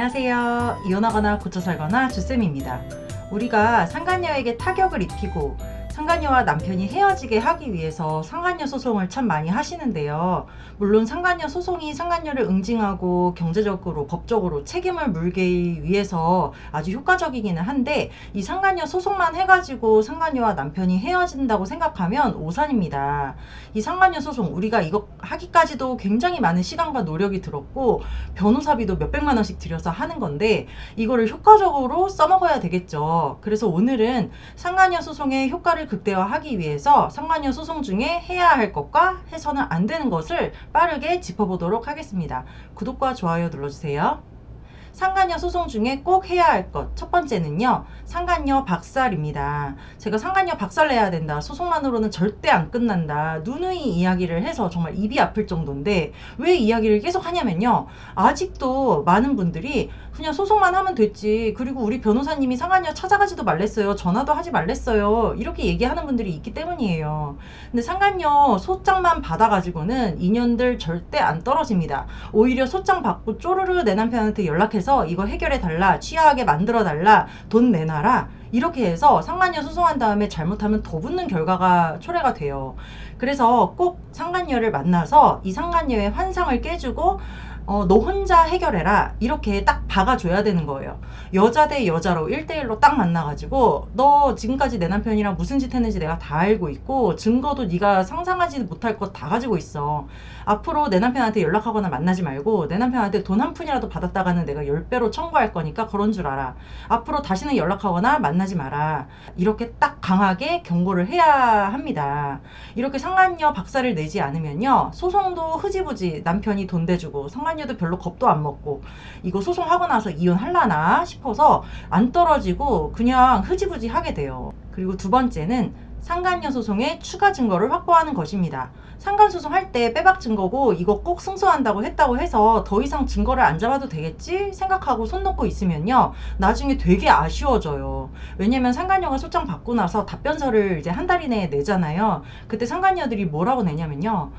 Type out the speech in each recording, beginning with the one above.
안녕하세요. 이혼하거나 고쳐 살거나 주쌤입니다. 우리가 상간녀에게 타격을 입히고 상간녀와 남편이 헤어지게 하기 위해서 상간녀 소송을 참 많이 하시는데요. 물론 상간녀 소송이 상간녀를 응징하고 경제적으로 법적으로 책임을 물기 위해서 아주 효과적이기는 한데 이 상간녀 소송만 해가지고 상간녀와 남편이 헤어진다고 생각하면 오산입니다. 이 상간녀 소송 우리가 이거 하기까지도 굉장히 많은 시간과 노력이 들었고 변호사비도 몇백만 원씩 들여서 하는 건데 이거를 효과적으로 써먹어야 되겠죠. 그래서 오늘은 상간녀 소송의 효과를 극대화하기 위해서 상간녀 소송 중에 해야 할 것과 해서는 안 되는 것을 빠르게 짚어보도록 하겠습니다. 구독과 좋아요 눌러주세요. 상간녀 소송 중에 꼭 해야 할 것. 첫 번째는요, 상간녀 박살입니다. 제가 상간녀 박살 내야 된다. 소송만으로는 절대 안 끝난다. 누누이 이야기를 해서 정말 입이 아플 정도인데, 왜 이야기를 계속 하냐면요. 아직도 많은 분들이 그냥 소송만 하면 됐지. 그리고 우리 변호사님이 상간녀 찾아가지도 말랬어요. 전화도 하지 말랬어요. 이렇게 얘기하는 분들이 있기 때문이에요. 근데 상간녀 소장만 받아가지고는 인연들 절대 안 떨어집니다. 오히려 소장 받고 쪼르르 내 남편한테 연락해서 이거 해결해 달라, 취하하게 만들어 달라, 돈 내놔라. 이렇게 해서 상간녀 소송한 다음에 잘못하면 더 붙는 결과가 초래가 돼요. 그래서 꼭 상간녀를 만나서 이 상간녀의 환상을 깨주고 어, 너 혼자 해결해라. 이렇게 딱 박아줘야 되는 거예요. 여자 대 여자로 1대1로 딱 만나가지고 너 지금까지 내 남편이랑 무슨 짓 했는지 내가 다 알고 있고 증거도 네가 상상하지 못할 것 다 가지고 있어. 앞으로 내 남편한테 연락하거나 만나지 말고 내 남편한테 돈 한 푼이라도 받았다가는 내가 10배로 청구할 거니까 그런 줄 알아. 앞으로 다시는 연락하거나 만나지 마라. 이렇게 딱 강하게 경고를 해야 합니다. 이렇게 상간녀 박살을 내지 않으면요. 소송도 흐지부지 남편이 돈 대주고 상간 녀도 별로 겁도 안 먹고 이거 소송하고 나서 이혼할라나 싶어서 안 떨어지고 그냥 흐지부지 하게 돼요. 그리고 두 번째는 상간녀 소송의 추가 증거를 확보하는 것입니다. 상간 소송할 때 빼박 증거고 이거 꼭 승소한다고 했다고 해서 더 이상 증거를 안 잡아도 되겠지 생각하고 손 놓고 있으면요. 나중에 되게 아쉬워져요. 왜냐면 상간녀가 소장 받고 나서 답변서를 이제 한 달 이내에 내잖아요. 그때 상간녀들이 뭐라고 내냐면요.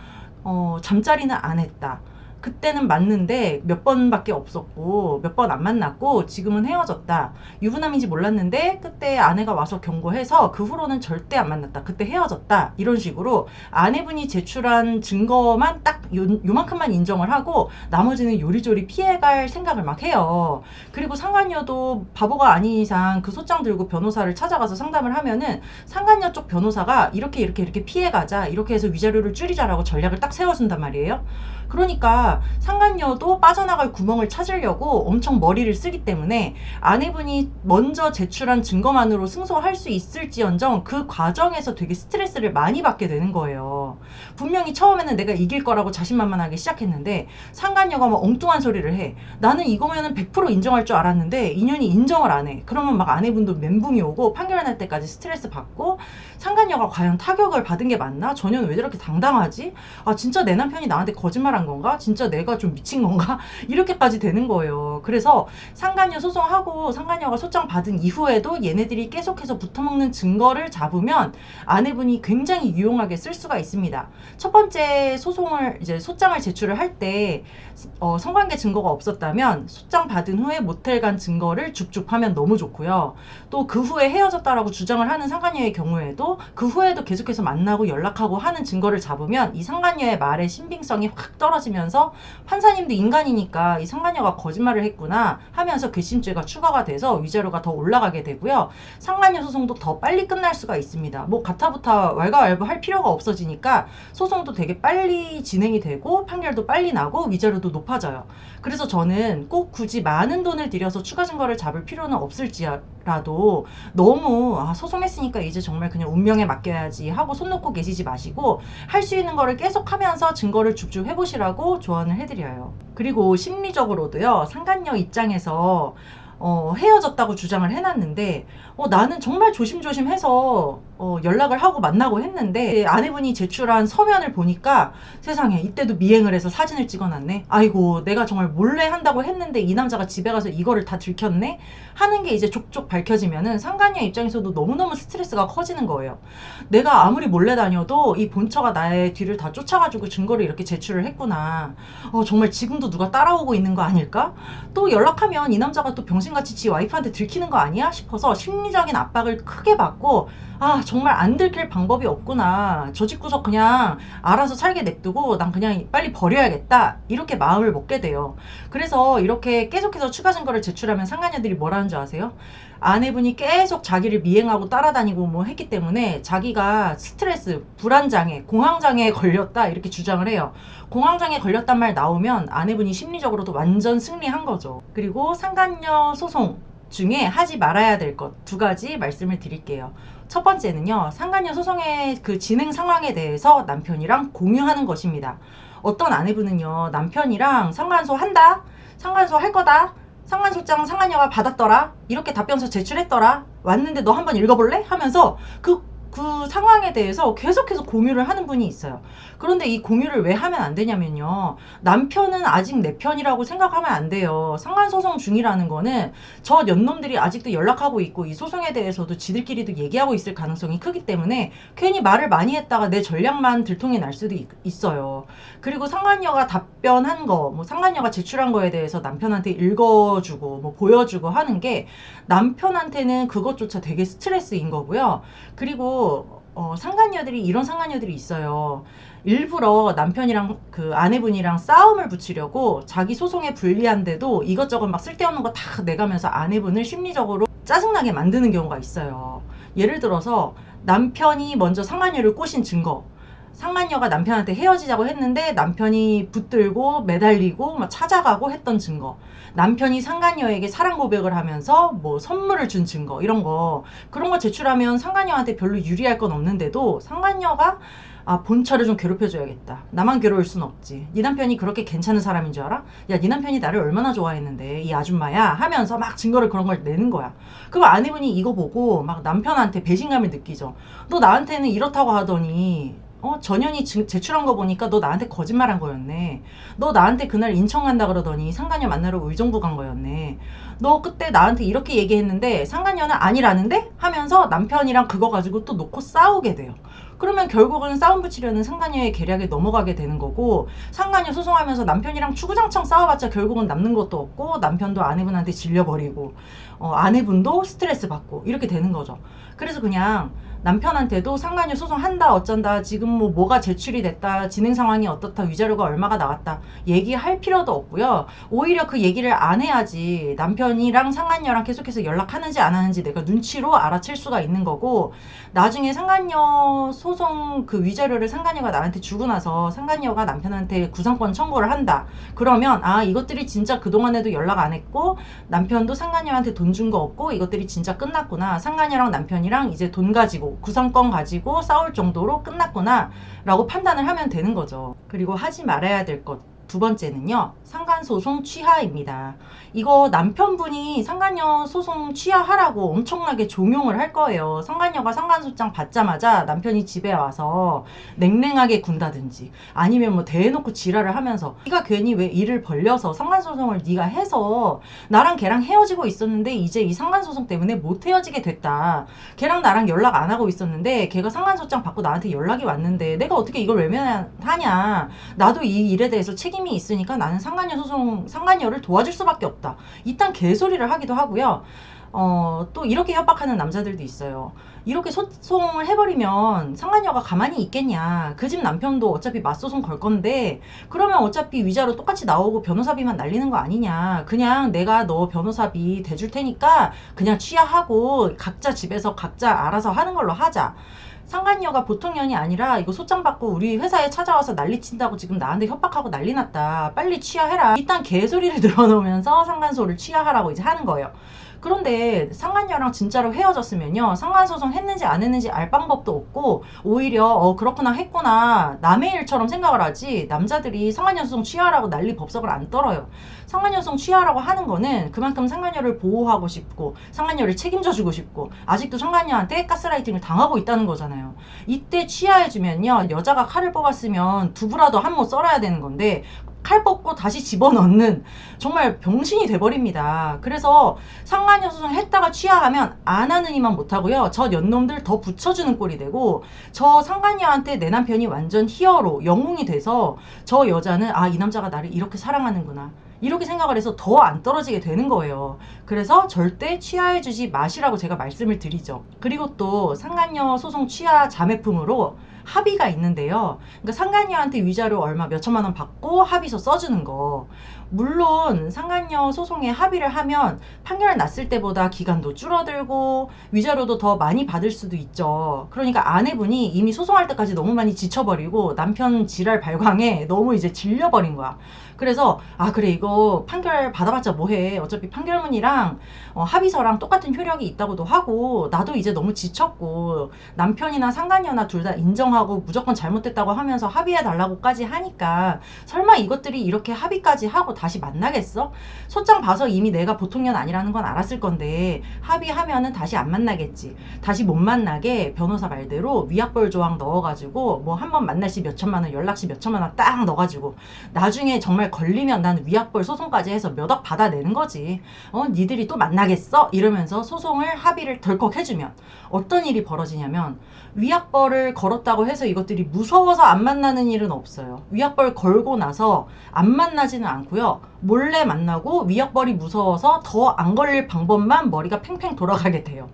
어, 잠자리는 안 했다. 그때는 맞는데 몇 번밖에 없었고 몇 번 안 만났고 지금은 헤어졌다. 유부남인지 몰랐는데 그때 아내가 와서 경고해서 그 후로는 절대 안 만났다. 그때 헤어졌다. 이런 식으로 아내분이 제출한 증거만 딱 요, 요만큼만 인정을 하고 나머지는 요리조리 피해갈 생각을 막 해요. 그리고 상간녀도 바보가 아닌 이상 그 소장 들고 변호사를 찾아가서 상담을 하면은 상간녀 쪽 변호사가 이렇게 이렇게 이렇게 피해가자 이렇게 해서 위자료를 줄이자라고 전략을 딱 세워준단 말이에요. 그러니까 상간녀도 빠져나갈 구멍을 찾으려고 엄청 머리를 쓰기 때문에 아내분이 먼저 제출한 증거만으로 승소할 수 있을지언정 그 과정에서 되게 스트레스를 많이 받게 되는 거예요. 분명히 처음에는 내가 이길 거라고 자신만만하게 시작했는데 상간녀가 막 엉뚱한 소리를 해. 나는 이거면은 100% 인정할 줄 알았는데 인연이 인정을 안 해. 그러면 막 아내분도 멘붕이 오고 판결 날 때까지 스트레스 받고 상간녀가 과연 타격을 받은 게 맞나? 전혀는 왜 저렇게 당당하지? 아 진짜 내 남편이 나한테 거짓말한 건가? 진짜 내가 좀 미친 건가? 이렇게까지 되는 거예요. 그래서 상간녀 소송하고 상간녀가 소장 받은 이후에도 얘네들이 계속해서 붙어먹는 증거를 잡으면 아내분이 굉장히 유용하게 쓸 수가 있습니다. 첫 번째 소송을 이제 소장을 제출을 할때 어, 성관계 증거가 없었다면 소장 받은 후에 모텔 간 증거를 쭉쭉 하면 너무 좋고요. 또 그 후에 헤어졌다라고 주장을 하는 상간녀의 경우에도 그 후에도 계속해서 만나고 연락하고 하는 증거를 잡으면 이 상간녀의 말의 신빙성이 확 떨어지면서 판사님도 인간이니까 이 상간녀가 거짓말을 했구나 하면서 괘씸죄가 추가가 돼서 위자료가 더 올라가게 되고요. 상간녀 소송도 더 빨리 끝날 수가 있습니다. 뭐 가타부타 왈가왈부 할 필요가 없어지니까 소송도 되게 빨리 진행이 되고 판결도 빨리 나고 위자료도 높아져요. 그래서 저는 꼭 굳이 많은 돈을 들여서 추가 증거를 잡을 필요는 없을지라도 너무 아, 소송했으니까 이제 정말 그냥 운명에 맡겨야지 하고 손 놓고 계시지 마시고 할 수 있는 거를 계속 하면서 증거를 쭉쭉 해보시라고 조언 을 해드려요. 그리고 심리적으로도요, 상간녀 입장에서 어, 헤어졌다고 주장을 해놨는데 어, 나는 정말 조심조심해서 어, 연락을 하고 만나고 했는데 아내분이 제출한 서면을 보니까 세상에 이때도 미행을 해서 사진을 찍어놨네. 아이고 내가 정말 몰래 한다고 했는데 이 남자가 집에 가서 이거를 다 들켰네. 하는 게 이제 족족 밝혀지면은 상간녀 입장에서도 너무너무 스트레스가 커지는 거예요. 내가 아무리 몰래 다녀도 이 본처가 나의 뒤를 다 쫓아가지고 증거를 이렇게 제출을 했구나. 어, 정말 지금도 누가 따라오고 있는 거 아닐까? 또 연락하면 이 남자가 또 병신 같이 지 와이프한테 들키는 거 아니야? 싶어서 심리적인 압박을 크게 받고 아 정말 안 들킬 방법이 없구나. 저 집구석 그냥 알아서 살게 냅두고 난 그냥 빨리 버려야겠다. 이렇게 마음을 먹게 돼요. 그래서 이렇게 계속해서 추가 증거를 제출하면 상간녀들이 뭐라는 줄 아세요? 아내분이 계속 자기를 미행하고 따라다니고 뭐 했기 때문에 자기가 스트레스, 불안장애, 공황장애에 걸렸다 이렇게 주장을 해요. 공황장애 걸렸단 말 나오면 아내분이 심리적으로도 완전 승리한 거죠. 그리고 상간녀 소송 중에 하지 말아야 될 것 두 가지 말씀을 드릴게요. 첫 번째는요, 상간녀 소송의 그 진행 상황에 대해서 남편이랑 공유하는 것입니다. 어떤 아내분은요, 남편이랑 상간소 한다? 상간소 할 거다? 상간소장 상간녀가 받았더라? 이렇게 답변서 제출했더라? 왔는데 너 한번 읽어볼래? 하면서 그, 그 상황에 대해서 계속해서 공유를 하는 분이 있어요. 그런데 이 공유를 왜 하면 안 되냐면요. 남편은 아직 내 편이라고 생각하면 안 돼요. 상간소송 중이라는 거는 저 연놈들이 아직도 연락하고 있고 이 소송에 대해서도 지들끼리도 얘기하고 있을 가능성이 크기 때문에 괜히 말을 많이 했다가 내 전략만 들통이 날 수도 있, 있어요. 그리고 상간녀가 답변한 거, 뭐 상간녀가 제출한 거에 대해서 남편한테 읽어주고 뭐 보여주고 하는 게 남편한테는 그것조차 되게 스트레스인 거고요. 그리고 어, 상간녀들이 이런 상간녀들이 있어요. 일부러 남편이랑 그 아내분이랑 싸움을 붙이려고 자기 소송에 불리한데도 이것저것 막 쓸데없는 거 다 내가면서 아내분을 심리적으로 짜증나게 만드는 경우가 있어요. 예를 들어서 남편이 먼저 상간녀를 꼬신 증거. 상간녀가 남편한테 헤어지자고 했는데 남편이 붙들고 매달리고 막 찾아가고 했던 증거. 남편이 상간녀에게 사랑 고백을 하면서 뭐 선물을 준 증거 이런 거 그런 거 제출하면 상간녀한테 별로 유리할 건 없는데도 상간녀가 아 본처를 좀 괴롭혀줘야겠다. 나만 괴로울 순 없지. 네 남편이 그렇게 괜찮은 사람인 줄 알아? 야, 네 남편이 나를 얼마나 좋아했는데 이 아줌마야 하면서 막 증거를 그런 걸 내는 거야. 그럼 아내분이 이거 보고 막 남편한테 배신감을 느끼죠. 너 나한테는 이렇다고 하더니 어, 전현이 지- 제출한 거 보니까 너 나한테 거짓말한 거였네. 너 나한테 그날 인천 간다 그러더니 상간녀 만나러 의정부 간 거였네. 너 그때 나한테 이렇게 얘기했는데 상간녀는 아니라는데? 하면서 남편이랑 그거 가지고 또 놓고 싸우게 돼요. 그러면 결국은 싸움 붙이려는 상간녀의 계략에 넘어가게 되는 거고 상간녀 소송하면서 남편이랑 추구장창 싸워봤자 결국은 남는 것도 없고 남편도 아내분한테 질려버리고 어, 아내분도 스트레스 받고 이렇게 되는 거죠. 그래서 그냥 남편한테도 상간녀 소송한다 어쩐다 지금 뭐 뭐가 제출이 됐다 진행 상황이 어떻다 위자료가 얼마가 나왔다 얘기할 필요도 없고요. 오히려 그 얘기를 안 해야지 남편이랑 상간녀랑 계속해서 연락하는지 안 하는지 내가 눈치로 알아챌 수가 있는 거고 나중에 상간녀 소송 그 위자료를 상간녀가 나한테 주고 나서 상간녀가 남편한테 구상권 청구를 한다. 그러면 아 이것들이 진짜 그동안에도 연락 안 했고 남편도 상간녀한테 돈 준 거 없고 이것들이 진짜 끝났구나. 상간녀랑 남편이랑 이제 돈 가지고 구상권 가지고 싸울 정도로 끝났구나 라고 판단을 하면 되는 거죠. 그리고 하지 말아야 될 것 두 번째는요 상간소송 취하입니다 이거 남편분이 상간녀 소송 취하하라고 엄청나게 종용을 할 거예요 상간녀가 상간소장 받자마자 남편이 집에 와서 냉랭하게 군다든지 아니면 뭐 대놓고 지랄을 하면서 네가 괜히 왜 일을 벌려서 상간소송을 네가 해서 나랑 걔랑 헤어지고 있었는데 이제 이 상간소송 때문에 못 헤어지게 됐다. 걔랑 나랑 연락 안 하고 있었는데 걔가 상간소장 받고 나한테 연락이 왔는데 내가 어떻게 이걸 외면하냐. 나도 이 일에 대해서 책임 이 있으니까 나는 상간녀 소송, 상간녀를 도와줄 수밖에 없다. 이딴 개소리를 하기도 하고요. 어, 또 이렇게 협박하는 남자들도 있어요. 이렇게 소송을 해버리면 상간녀가 가만히 있겠냐. 그 집 남편도 어차피 맞소송 걸 건데 그러면 어차피 위자료 똑같이 나오고 변호사비만 날리는 거 아니냐. 그냥 내가 너 변호사비 대줄 테니까 그냥 취하하고 각자 집에서 각자 알아서 하는 걸로 하자. 상간녀가 보통 년이 아니라 이거 소장 받고 우리 회사에 찾아와서 난리 친다고 지금 나한테 협박하고 난리 났다. 빨리 취하해라. 일단 개소리를 늘어놓으면서 상간소를 취하하라고 이제 하는 거예요. 그런데 상간녀랑 진짜로 헤어졌으면요. 상간소송 했는지 안 했는지 알 방법도 없고 오히려 어 그렇구나 했구나 남의 일처럼 생각을 하지 남자들이 상간녀 소송 취하라고 난리 법석을 안 떨어요. 상간녀성 취하라고 하는 거는 그만큼 상간녀를 보호하고 싶고 상간녀를 책임져 주고 싶고 아직도 상간녀한테 가스라이팅을 당하고 있다는 거잖아요. 이때 취하해주면요 여자가 칼을 뽑았으면 두부라도 한 모 썰어야 되는 건데 칼 뽑고 다시 집어넣는 정말 병신이 돼버립니다. 그래서 상간녀 소송 했다가 취하하면 안 하는 이만 못하고요. 저 연놈들 더 붙여주는 꼴이 되고 저 상간녀한테 내 남편이 완전 히어로 영웅이 돼서 저 여자는 아 이 남자가 나를 이렇게 사랑하는구나. 이렇게 생각을 해서 더 안 떨어지게 되는 거예요. 그래서 절대 취하해 주지 마시라고 제가 말씀을 드리죠. 그리고 또 상간녀 소송 취하 자매품으로 합의가 있는데요. 그러니까 상간녀한테 위자료 얼마 몇 천만 원 받고 합의서 써주는 거. 물론 상간녀 소송에 합의를 하면 판결 났을 때보다 기간도 줄어들고 위자료도 더 많이 받을 수도 있죠. 그러니까 아내분이 이미 소송할 때까지 너무 많이 지쳐버리고 남편 지랄 발광에 너무 이제 질려버린 거야. 그래서 아 그래 이거 판결 받아봤자 뭐해 어차피 판결문이랑 어, 합의서랑 똑같은 효력이 있다고도 하고 나도 이제 너무 지쳤고 남편이나 상간녀나 둘 다 인정하고 무조건 잘못됐다고 하면서 합의해 달라고까지 하니까 설마 이것들이 이렇게 합의까지 하고 다시 만나겠어? 소장 봐서 이미 내가 보통 년 아니라는 건 알았을 건데 합의하면은 다시 안 만나겠지. 다시 못 만나게 변호사 말대로 위약벌 조항 넣어가지고 뭐 한 번 만날 시 몇천만 원, 연락 시 몇천만 원 딱 넣어가지고 나중에 정말 걸리면 난 위약벌 소송까지 해서 몇 억 받아내는 거지. 어, 니들이 또 만나겠어? 이러면서 소송을 합의를 덜컥 해주면 어떤 일이 벌어지냐면 위약벌을 걸었다고 해서 이것들이 무서워서 안 만나는 일은 없어요. 위약벌 걸고 나서 안 만나지는 않고요. 몰래 만나고 위약벌이 무서워서 더 안 걸릴 방법만 머리가 팽팽 돌아가게 돼요.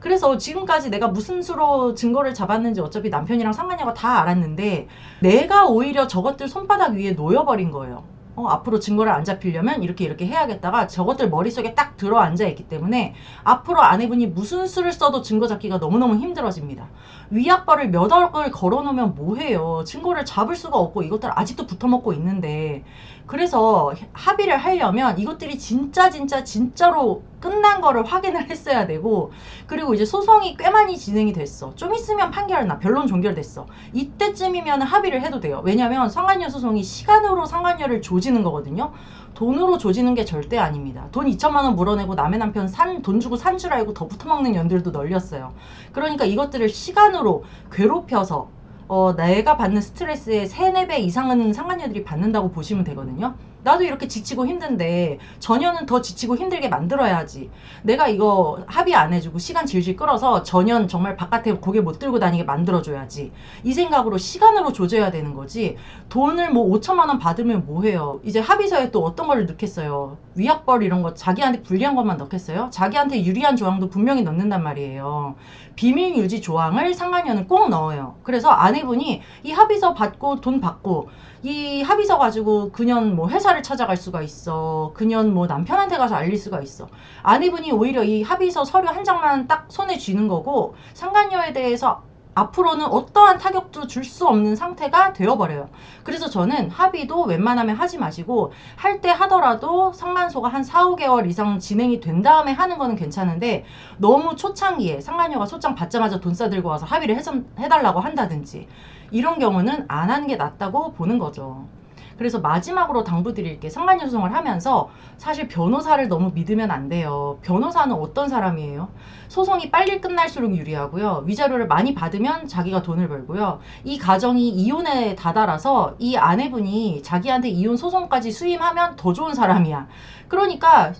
그래서 지금까지 내가 무슨 수로 증거를 잡았는지 어차피 남편이랑 상관녀가 다 알았는데 내가 오히려 저것들 손바닥 위에 놓여버린 거예요. 어, 앞으로 증거를 안 잡히려면 이렇게 이렇게 해야겠다가 저것들 머릿속에 딱 들어 앉아 있기 때문에 앞으로 아내분이 무슨 수를 써도 증거 잡기가 너무너무 힘들어집니다. 위약벌을 몇 억을 걸어 놓으면 뭐해요. 증거를 잡을 수가 없고 이것들 아직도 붙어먹고 있는데 그래서 합의를 하려면 이것들이 진짜 진짜 진짜로 끝난 거를 확인을 했어야 되고 그리고 이제 소송이 꽤 많이 진행이 됐어. 좀 있으면 판결 나 변론 종결됐어. 이때쯤이면 합의를 해도 돼요. 왜냐면 상간녀 소송이 시간으로 상간녀를 조지는 거거든요. 돈으로 조지는 게 절대 아닙니다. 돈 2천만 원 물어내고 남의 남편 산 돈 주고 산 줄 알고 더 붙어먹는 년들도 널렸어요. 그러니까 이것들을 시간으로 괴롭혀서 어, 내가 받는 스트레스의 3, 4배 이상은 상간녀들이 받는다고 보시면 되거든요. 나도 이렇게 지치고 힘든데 전혀는 더 지치고 힘들게 만들어야지. 내가 이거 합의 안 해주고 시간 질질 끌어서 전혀 정말 바깥에 고개 못 들고 다니게 만들어줘야지. 이 생각으로 시간으로 조져야 되는 거지. 돈을 뭐 5천만 원 받으면 뭐해요. 이제 합의서에 또 어떤 걸 넣겠어요. 위약벌 이런 거 자기한테 불리한 것만 넣겠어요. 자기한테 유리한 조항도 분명히 넣는단 말이에요. 비밀 유지 조항을 상간녀는 꼭 넣어요. 그래서 아내분이 이 합의서 받고 돈 받고 이 합의서 가지고 그년 뭐 회사 를 찾아갈 수가 있어. 그년 뭐 남편한테 가서 알릴 수가 있어. 아내분이 오히려 이 합의서 서류 한 장만 딱 손에 쥐는 거고 상간녀에 대해서 앞으로는 어떠한 타격도 줄 수 없는 상태가 되어버려요. 그래서 저는 합의도 웬만하면 하지 마시고 할 때 하더라도 상간소가 한 4, 5개월 이상 진행이 된 다음에 하는 거는 괜찮은데 너무 초창기에 상간녀가 소장 받자마자 돈 싸들고 와서 합의를 해달라고 한다든지 이런 경우는 안 하는 게 낫다고 보는 거죠. 그래서 마지막으로 당부드릴 게 상간녀 소송을 하면서 사실 변호사를 너무 믿으면 안 돼요. 변호사는 어떤 사람이에요? 소송이 빨리 끝날수록 유리하고요. 위자료를 많이 받으면 자기가 돈을 벌고요. 이 가정이 이혼에 다다라서 이 아내분이 자기한테 이혼 소송까지 수임하면 더 좋은 사람이야. 그러니까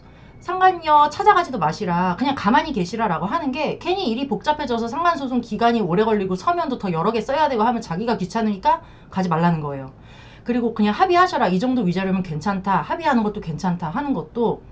상간녀 찾아가지도 마시라. 그냥 가만히 계시라라고 하는 게 괜히 일이 복잡해져서 상간소송 기간이 오래 걸리고 서면도 더 여러 개 써야 되고 하면 자기가 귀찮으니까 가지 말라는 거예요. 그리고 그냥 합의하셔라. 이 정도 위자료면 괜찮다. 합의하는 것도 괜찮다. 하는 것도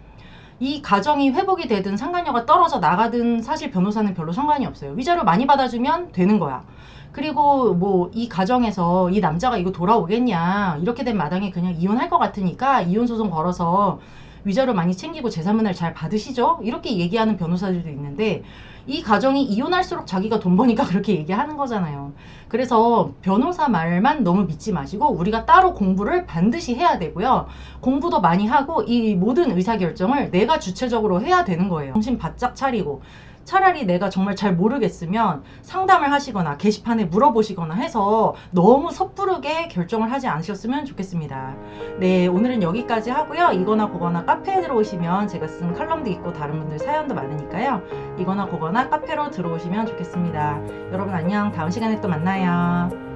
이 가정이 회복이 되든 상간녀가 떨어져 나가든 사실 변호사는 별로 상관이 없어요. 위자료 많이 받아주면 되는 거야. 그리고 뭐 이 가정에서 이 남자가 이거 돌아오겠냐 이렇게 된 마당에 그냥 이혼할 것 같으니까 이혼 소송 걸어서 위자료 많이 챙기고 재산분할 잘 받으시죠? 이렇게 얘기하는 변호사들도 있는데 이 가정이 이혼할수록 자기가 돈 버니까 그렇게 얘기하는 거잖아요. 그래서 변호사 말만 너무 믿지 마시고 우리가 따로 공부를 반드시 해야 되고요. 공부도 많이 하고 이 모든 의사결정을 내가 주체적으로 해야 되는 거예요. 정신 바짝 차리고 차라리 내가 정말 잘 모르겠으면 상담을 하시거나 게시판에 물어보시거나 해서 너무 섣부르게 결정을 하지 않으셨으면 좋겠습니다. 네, 오늘은 여기까지 하고요. 이거나 그거나 카페에 들어오시면 제가 쓴 칼럼도 있고 다른 분들 사연도 많으니까요. 이거나 그거나 카페로 들어오시면 좋겠습니다. 여러분 안녕. 다음 시간에 또 만나요.